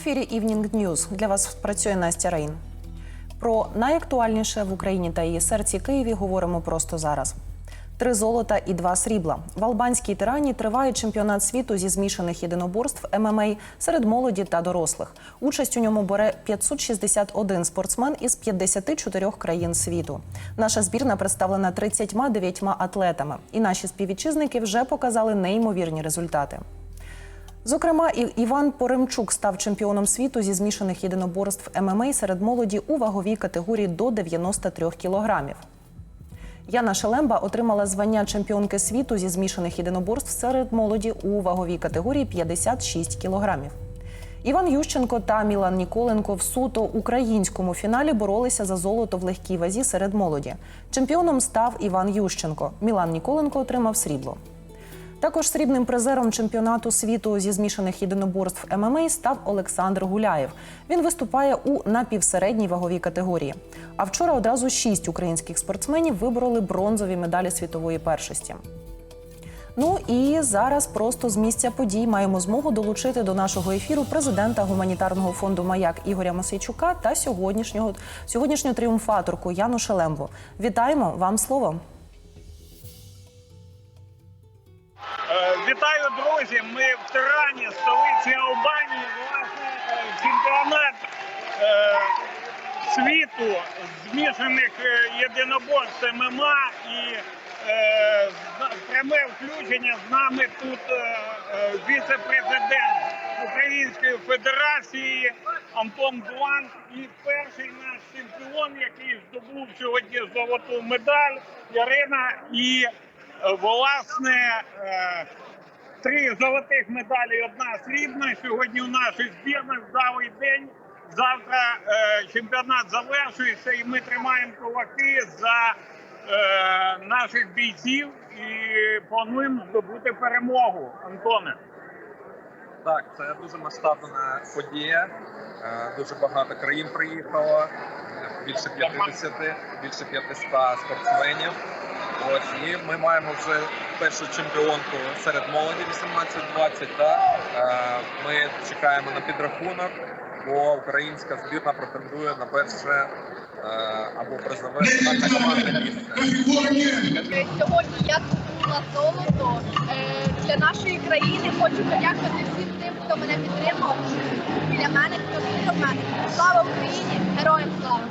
Ефірі Evening News. Для вас працює Настя Рейн. Про найактуальніше в Україні та її серці Києві говоримо просто зараз. Три золота і два срібла. В албанській тирані триває чемпіонат світу зі змішаних єдиноборств ММА серед молоді та дорослих. Участь у ньому бере 561 спортсмен із 54 країн світу. Наша збірна представлена 39 атлетами, і наші співвітчизники вже показали неймовірні результати. Зокрема, Іван Поремчук став чемпіоном світу зі змішаних єдиноборств ММА серед молоді у ваговій категорії до 93 кілограмів. Яна Шелемба отримала звання чемпіонки світу зі змішаних єдиноборств серед молоді у ваговій категорії 56 кілограмів. Іван Ющенко та Мілан Ніколенко в суто українському фіналі боролися за золото в легкій вазі серед молоді. Чемпіоном став Іван Ющенко. Мілан Ніколенко отримав срібло. Також срібним призером чемпіонату світу зі змішаних єдиноборств ММА став Олександр Гуляєв. Він виступає у напівсередній ваговій категорії. А вчора одразу шість українських спортсменів вибороли бронзові медалі світової першості. Ну і зараз просто з місця подій маємо змогу долучити до нашого ефіру президента гуманітарного фонду Маяк Ігоря Мосейчука та сьогоднішнього сьогоднішню тріумфаторку Яну Шелембу. Вітаємо вам слово. Вітаю, друзі! Ми в Тирані, столиці Албанії. Власне, е, чемпіонат е, світу змішаних е, єдиноборств ММА і е, пряме включення з нами тут е, е, віце-президент Української Федерації Антон Бланк і перший наш чемпіон, який здобув сьогодні золоту медаль Ярина і е, власне. е, Три золотих медалі, одна срібна. Сьогодні у нашій збірних вдалий день. Завтра е, чемпіонат завершується, і ми тримаємо кулаки за е, наших бійців і плануємо здобути перемогу. Антоне. Так, це дуже масштабна подія. Е, Дуже багато країн приїхало, е, більше 50, більше 500 спортсменів. Ось і ми маємо вже першу чемпіонку серед молоді 18-20. Да? Е, Ми чекаємо на підрахунок, бо українська збірна претендує на перше е, або призове на командне місце. Сьогодні я купила золото е, для нашої країни. Хочу подякувати всім тим, хто мене підтримав. Біля мене, хто вірив мене. Слава Україні! Героям слава!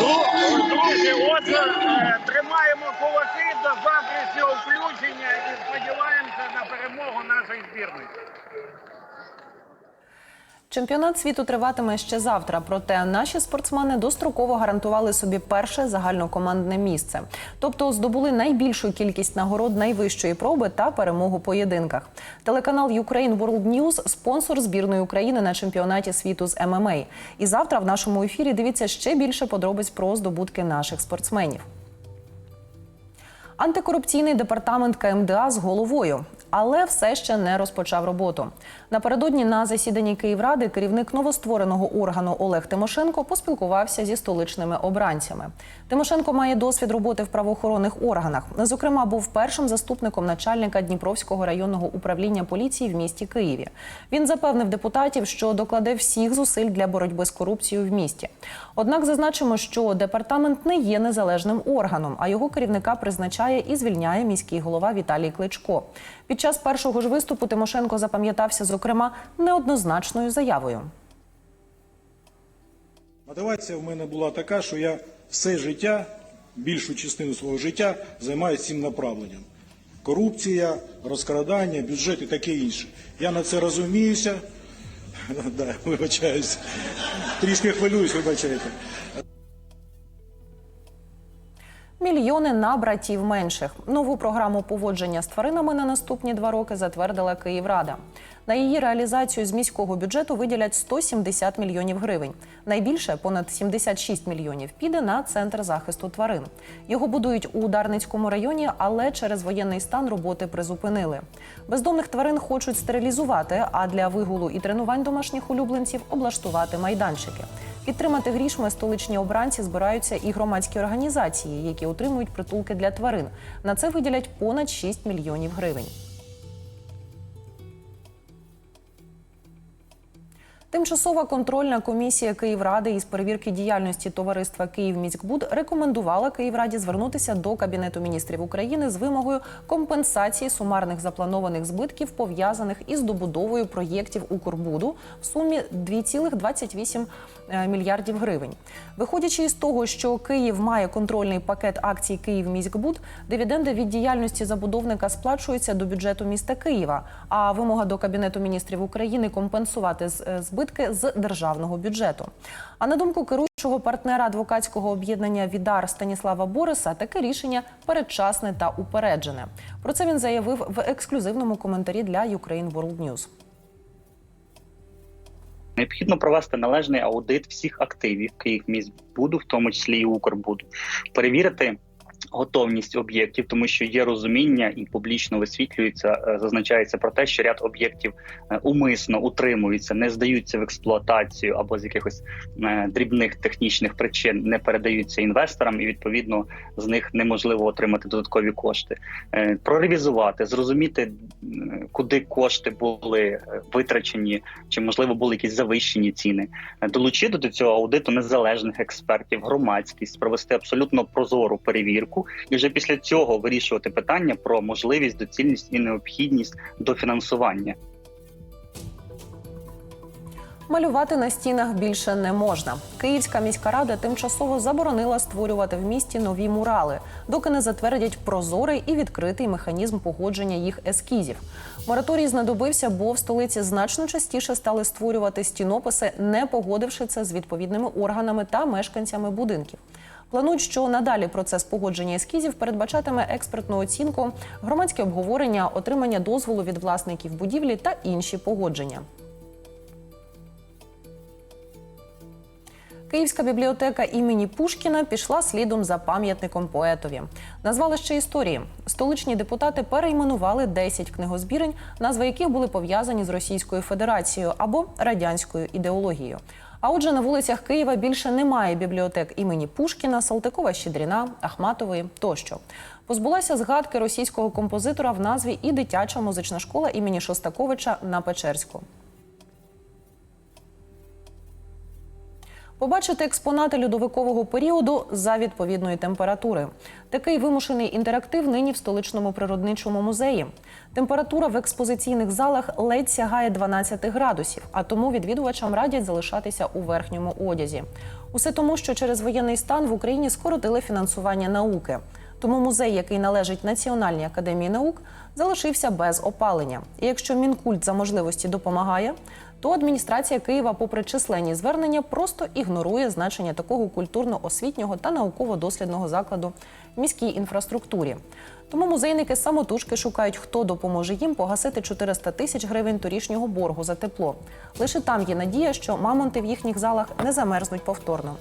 Дру- Друзі, отже, тримаємо кулаки до завтрашнього включення і сподіваємося на перемогу нашої збірної. Чемпіонат світу триватиме ще завтра. Проте наші спортсмени достроково гарантували собі перше загальнокомандне місце, тобто здобули найбільшу кількість нагород найвищої проби та перемогу поєдинках. Телеканал Ukraine World News – спонсор збірної України на чемпіонаті світу з ММА. І завтра в нашому ефірі дивіться ще більше подробиць про здобутки наших спортсменів. Антикорупційний департамент КМДА з головою, але все ще не розпочав роботу. Напередодні на засіданні Київради керівник новоствореного органу Олег Тимошенко поспілкувався зі столичними обранцями. Тимошенко має досвід роботи в правоохоронних органах. Зокрема, був першим заступником начальника Дніпровського районного управління поліції в місті Києві. Він запевнив депутатів, що докладе всіх зусиль для боротьби з корупцією в місті. Однак зазначимо, що департамент не є незалежним органом, а його керівника призначає і звільняє міський голова Віталій Кличко. Під час першого ж виступу Тимошенко запам'ятався, зокрема, неоднозначною заявою. Мотивація в мене була така, що я все життя, більшу частину свого життя займаюся цим направленням. Корупція, розкрадання, бюджет і таке інше. Я на це розуміюся. Да, вибачаюсь. Трішки хвилююсь, вибачайте. Мільйони на братів менших. Нову програму поводження з тваринами на наступні два роки затвердила Київрада. На її реалізацію з міського бюджету виділять 170 мільйонів гривень. Найбільше понад 76 мільйонів піде на центр захисту тварин. Його будують у Ударницькому районі, але через воєнний стан роботи призупинили. Бездомних тварин хочуть стерилізувати, а для вигулу і тренувань домашніх улюбленців облаштувати майданчики. Підтримати грішми столичні обранці збираються і громадські організації, які отримують притулки для тварин. На це виділять понад 6 мільйонів гривень. Тимчасова контрольна комісія Київради із перевірки діяльності товариства «Київміськбуд» рекомендувала Київраді звернутися до Кабінету міністрів України з вимогою компенсації сумарних запланованих збитків, пов'язаних із добудовою проєктів Укрбуду в сумі 2,28 е, мільярдів гривень. Виходячи із того, що Київ має контрольний пакет акцій «Київміськбуд», дивіденди від діяльності забудовника сплачуються до бюджету міста Києва. А вимога до Кабінету міністрів України компенсувати е, збитки з державного бюджету. А на думку керуючого партнера адвокатського об'єднання Відар Станіслава Бориса, таке рішення передчасне та упереджене. Про це він заявив в ексклюзивному коментарі для Ukraine World News. Необхідно провести належний аудит всіх активів Київміськбуду, в тому числі і Укрбуду, перевірити готовність об'єктів, тому що є розуміння і публічно висвітлюється, е, зазначається про те, що ряд об'єктів е, умисно утримуються, не здаються в експлуатацію або з якихось е, дрібних технічних причин не передаються інвесторам, і відповідно з них неможливо отримати додаткові кошти. Проревізувати, зрозуміти, куди кошти були витрачені, чи можливо були якісь завищені ціни, долучити до цього аудиту незалежних експертів, громадськість, провести абсолютно прозору перевірку, і вже після цього вирішувати питання про можливість, доцільність і необхідність дофінансування. Малювати на стінах більше не можна. Київська міська рада тимчасово заборонила створювати в місті нові мурали, доки не затвердять прозорий і відкритий механізм погодження їх ескізів. Мораторій знадобився, бо в столиці значно частіше стали створювати стінописи, не погодивши це з відповідними органами та мешканцями будинків. Планують, що надалі процес погодження ескізів передбачатиме експертну оцінку, громадське обговорення, отримання дозволу від власників будівлі та інші погодження. Київська бібліотека імені Пушкіна пішла слідом за пам'ятником поетові. Назвали ще історії. Столичні депутати перейменували 10 книгозбірень, назви яких були пов'язані з Російською Федерацією або радянською ідеологією. А отже, на вулицях Києва більше немає бібліотек імені Пушкіна, Салтикова Щедріна, Ахматової тощо. Позбулася згадки російського композитора в назві і дитяча музична школа імені Шостаковича на Печерську. Побачити експонати льодовикового періоду за відповідної температури. Такий вимушений інтерактив нині в столичному природничому музеї. Температура в експозиційних залах ледь сягає 12 градусів, а тому відвідувачам радять залишатися у верхньому одязі. Усе тому, що через воєнний стан в Україні скоротили фінансування науки. Тому музей, який належить Національній академії наук, залишився без опалення. І якщо мінкульт за можливості допомагає, то адміністрація Києва, попри численні звернення, просто ігнорує значення такого культурно-освітнього та науково-дослідного закладу в міській інфраструктурі. Тому музейники самотужки шукають, хто допоможе їм погасити 400 тисяч гривень торішнього боргу за тепло. Лише там є надія, що мамонти в їхніх залах не замерзнуть повторно.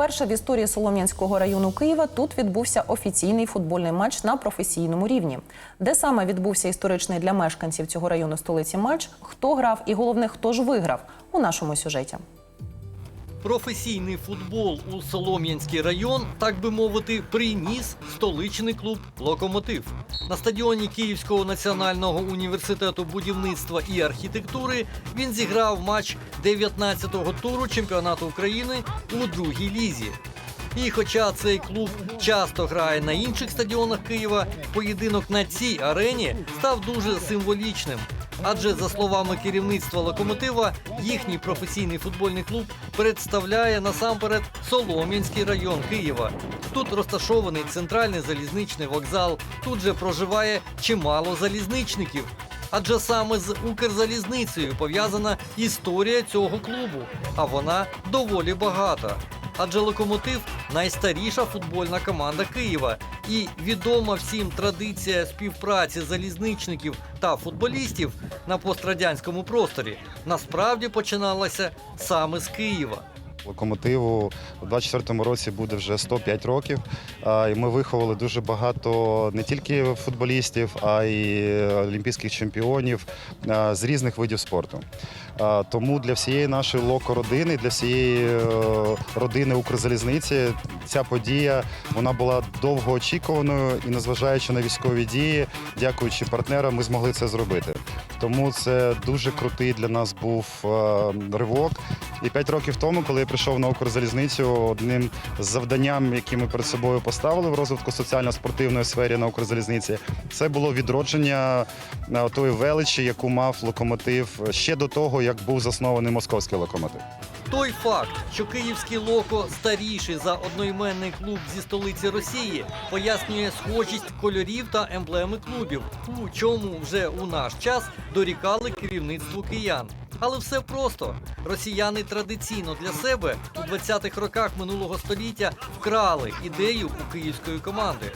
Вперше в історії Солом'янського району Києва тут відбувся офіційний футбольний матч на професійному рівні. Де саме відбувся історичний для мешканців цього району столиці матч, хто грав і головне, хто ж виграв у нашому сюжеті. Професійний футбол у Солом'янський район, так би мовити, приніс столичний клуб Локомотив. На стадіоні Київського національного університету будівництва і архітектури він зіграв матч 19-го туру чемпіонату України у другій лізі. І хоча цей клуб часто грає на інших стадіонах Києва, поєдинок на цій арені став дуже символічним. Адже за словами керівництва локомотива, їхній професійний футбольний клуб представляє насамперед Солом'янський район Києва. Тут розташований центральний залізничний вокзал. Тут же проживає чимало залізничників. Адже саме з Укрзалізницею пов'язана історія цього клубу, а вона доволі багата. Адже локомотив найстаріша футбольна команда Києва, і відома всім традиція співпраці залізничників та футболістів на пострадянському просторі насправді починалася саме з Києва. Локомотиву у 24-му році буде вже 105 років. І ми виховали дуже багато не тільки футболістів, а й олімпійських чемпіонів з різних видів спорту. Тому для всієї нашої локо-родини, для всієї е, родини Укрзалізниці ця подія вона була довгоочікуваною і незважаючи на військові дії, дякуючи партнерам, ми змогли це зробити. Тому це дуже крутий для нас був е, ривок. І п'ять років тому, коли я прийшов на Укрзалізницю, одним з завданням, які ми перед собою поставили в розвитку соціально-спортивної сфері на Укрзалізниці, це було відродження е, тої величі, яку мав локомотив ще до того, як був заснований московський локомотив. Той факт, що київський локо старіший за одноіменний клуб зі столиці Росії, пояснює схожість кольорів та емблеми клубів, у чому вже у наш час дорікали керівництву киян. Але все просто. Росіяни традиційно для себе у 20-х роках минулого століття вкрали ідею у київської команди.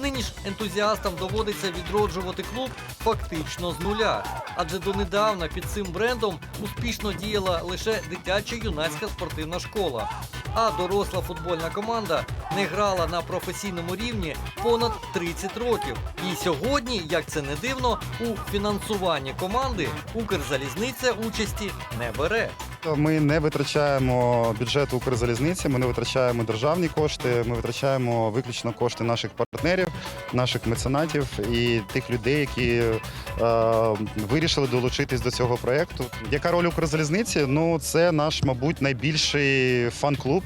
Нині ж ентузіастам доводиться відроджувати клуб фактично з нуля, адже донедавна під цим брендом успішно діяла лише дитяча юнацька спортивна школа. А доросла футбольна команда не грала на професійному рівні понад 30 років. І сьогодні, як це не дивно, у фінансуванні команди Укрзалізниця участі не бере. Ми не витрачаємо бюджет Укрзалізниці, ми не витрачаємо державні кошти, ми витрачаємо виключно кошти наших партнерів, наших меценатів і тих людей, які е, вирішили долучитись до цього проєкту. Яка роль Укрзалізниці? Ну, це наш, мабуть, найбільший фан-клуб.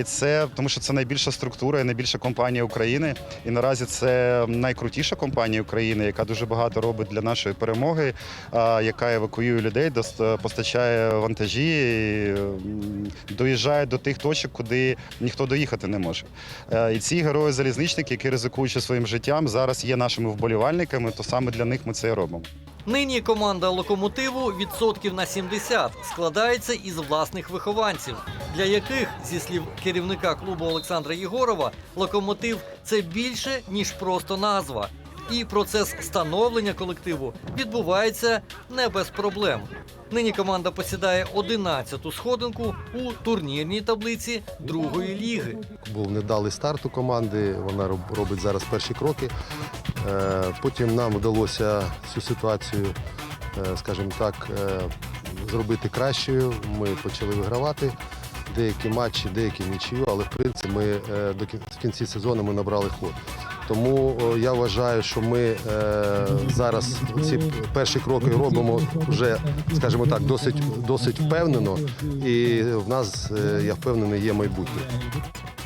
І це тому, що це найбільша структура і найбільша компанія України. І наразі це найкрутіша компанія України, яка дуже багато робить для нашої перемоги, яка евакуює людей, постачає вантажі, і, доїжджає до тих точок, куди ніхто доїхати не може. Е, І ці герої-залізничники, які ризикуючи своїм життям, зараз є нашими вболівальниками, то саме для них ми це і робимо. Нині команда локомотиву відсотків на 70 складається із власних вихованців, для яких, зі слів керівника клубу Олександра Єгорова, локомотив це більше ніж просто назва. І процес становлення колективу відбувається не без проблем. Нині команда посідає 11-ту сходинку у турнірній таблиці другої ліги. Був невдалий старт у команди, вона робить зараз перші кроки. Е, Потім нам вдалося цю ситуацію, е, скажімо так, е, зробити кращою. Ми почали вигравати деякі матчі, деякі нічию, але в принципі ми до кін- кінці сезону ми набрали ход. Тому я вважаю, що ми зараз ці перші кроки робимо вже, скажімо так, досить, досить впевнено, і в нас, я впевнений, є майбутнє.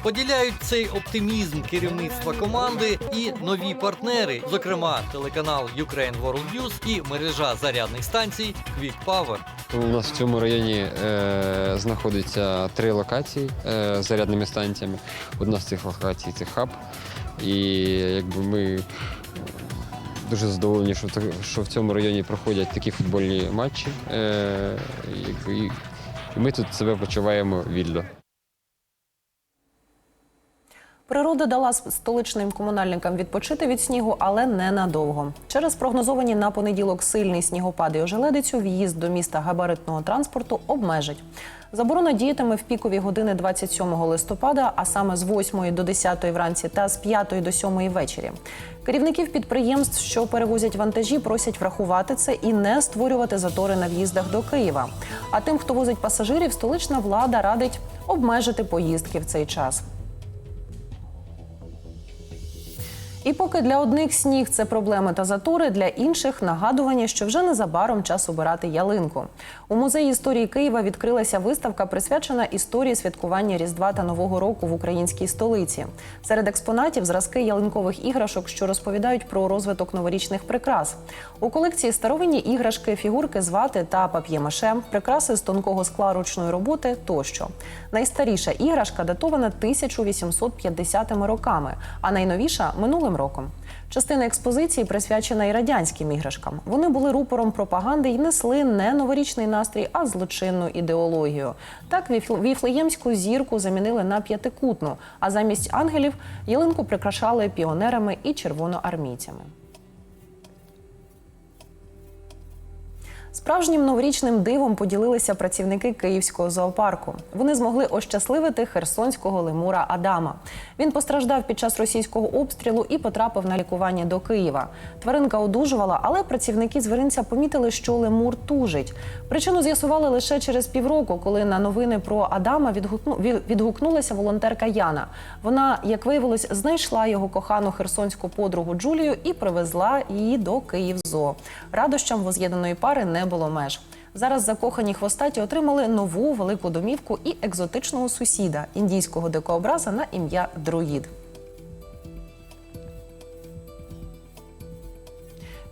Поділяють цей оптимізм керівництва команди і нові партнери, зокрема телеканал Ukraine World News і мережа зарядних станцій Quick Power. У нас в цьому районі е, знаходиться три локації е, з зарядними станціями. Одна з цих локацій це хаб. І якби ми дуже задоволені, що, так- що в цьому районі проходять такі футбольні матчі. Е, і, і ми тут себе почуваємо вільно. Природа дала столичним комунальникам відпочити від снігу, але не надовго. Через прогнозовані на понеділок сильний снігопад і ожеледицю в'їзд до міста габаритного транспорту обмежить. Заборона діятиме в пікові години 27 листопада, а саме з 8 до 10 вранці та з 5 до 7 ввечері. Керівників підприємств, що перевозять вантажі, просять врахувати це і не створювати затори на в'їздах до Києва. А тим, хто возить пасажирів, столична влада радить обмежити поїздки в цей час. І поки для одних сніг це проблеми та затори, для інших нагадування, що вже незабаром час обирати ялинку. У музеї історії Києва відкрилася виставка, присвячена історії святкування Різдва та Нового року в українській столиці. Серед експонатів зразки ялинкових іграшок, що розповідають про розвиток новорічних прикрас. У колекції старовинні іграшки, фігурки з вати та пап'ємаше, прикраси з тонкого скла ручної роботи тощо. Найстаріша іграшка датована 1850 роками, а найновіша минулим роком. Частина експозиції присвячена і радянським іграшкам. Вони були рупором пропаганди і несли не новорічний настрій, а злочинну ідеологію. Так віфл- віфлеємську зірку замінили на п'ятикутну, а замість ангелів ялинку прикрашали піонерами і червоноармійцями. Справжнім новорічним дивом поділилися працівники київського зоопарку. Вони змогли ощасливити херсонського лемура Адама. Він постраждав під час російського обстрілу і потрапив на лікування до Києва. Тваринка одужувала, але працівники звіринця помітили, що лемур тужить. Причину з'ясували лише через півроку, коли на новини про Адама відгукнулася волонтерка Яна. Вона, як виявилось, знайшла його кохану херсонську подругу Джулію і привезла її до Київзо. Радощам воз'єднаної пари не було меж. Зараз закохані хвостаті отримали нову велику домівку і екзотичного сусіда індійського дикообраза на ім'я Друїд.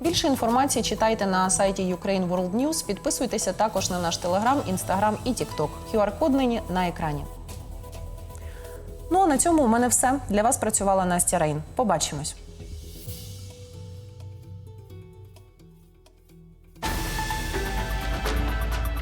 Більше інформації читайте на сайті Ukraine World News. Підписуйтеся також на наш телеграм, інстаграм і тікток. QR-код нині на екрані. Ну а на цьому у мене все. Для вас працювала Настя Рейн. Побачимось.